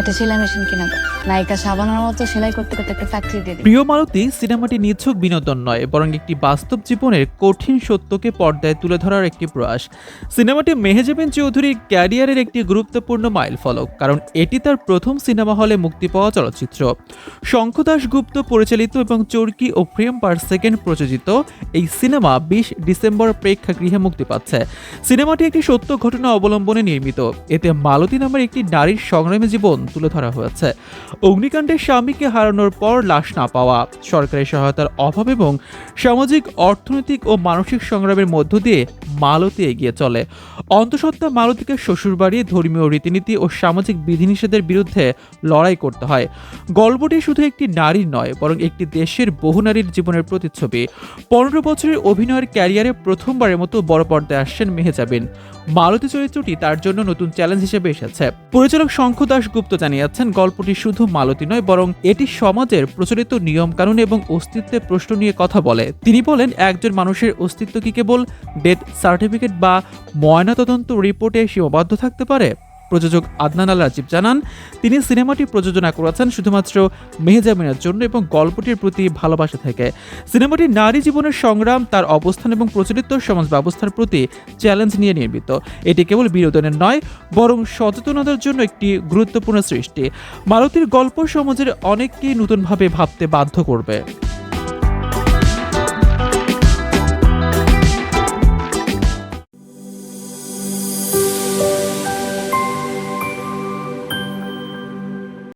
একটা সেলাই মেশিন কিনা দাও নায়িকা সাবানার মতো সেলাই করতে করতে একটা ফ্যাক্টরি দিয়ে প্রিয় মালতী সিনেমাটি নিছক বিনোদন নয়, বরং একটি বাস্তব জীবনের কঠিন সত্যকে পর্দায় তুলে ধরার একটি প্রয়াস। সিনেমাটি মেহেজাবিন চৌধুরীর ক্যারিয়ারের একটি গুরুত্বপূর্ণ মাইল ফলক, কারণ এটি তার প্রথম সিনেমা হলে মুক্তি পাওয়া চলচ্চিত্র। শঙ্খদাস গুপ্ত পরিচালিত এবং চরকি ও প্রেম পার সেকেন্ড প্রযোজিত এই সিনেমা বিশ ডিসেম্বর প্রেক্ষাগৃহে মুক্তি পাচ্ছে। সিনেমাটি একটি সত্য ঘটনা অবলম্বনে নির্মিত। এতে মালতী নামের একটি নারীর সংগ্রামী জীবন তুলে ধরা হয়েছে। অগ্নিকাণ্ডের স্বামীকে হারানোর পর লাশ না পাওয়া। সরকারি সহায়তার অভাব এবং সামাজিক, অর্থনৈতিক ও মানসিক সংগ্রামের মধ্য দিয়ে মালতী এগিয়ে চলে। অন্তঃসত্ত্বা মালতীকে শ্বশুরবাড়ি, ধর্মীয় রীতিনীতি ও সামাজিক বিধিনিষেধের বিরুদ্ধে লড়াই করতে হয়। গল্পটি শুধু একটি নারীর নয়, বরং একটি দেশের বহু নারীর জীবনের প্রতিচ্ছবি। পনেরো বছরের অভিনয়ের ক্যারিয়ারে প্রথমবারের মতো বড় পর্দায় আসছেন মেহেজাবিন। মালতী চরিত্রটি তার জন্য নতুন চ্যালেঞ্জ হিসেবে এসেছে। পরিচালক শঙ্খ দাস গুপ্ত জানিয়েছেন, গল্পটি শুধু মালতী নয়, বরং এটি সমাজের প্রচলিত নিয়ম কানুন এবং অস্তিত্বের প্রশ্ন নিয়ে কথা বলে। তিনি বলেন, একজন মানুষের অস্তিত্ব কি কেবল ডেথ সার্টিফিকেট বা ময়নাতদন্ত রিপোর্টে সীমাবদ্ধ থাকতে পারে? প্রযোজক আদনান আল রাজীব জানান, তিনি সিনেমাটি প্রযোজনা করেছেন শুধুমাত্র মেহজামিনের জন্য এবং গল্পটির প্রতি ভালোবাসা থেকে। সিনেমাটি নারী জীবনের সংগ্রাম, তার অবস্থান এবং প্রচলিত সমাজ ব্যবস্থার প্রতি চ্যালেঞ্জ নিয়ে নির্মিত। এটি কেবল বিনোদনের নয়, বরং সচেতনতার জন্য একটি গুরুত্বপূর্ণ সৃষ্টি। মালতীর গল্প সমাজের অনেককেই নতুনভাবে ভাবতে বাধ্য করবে।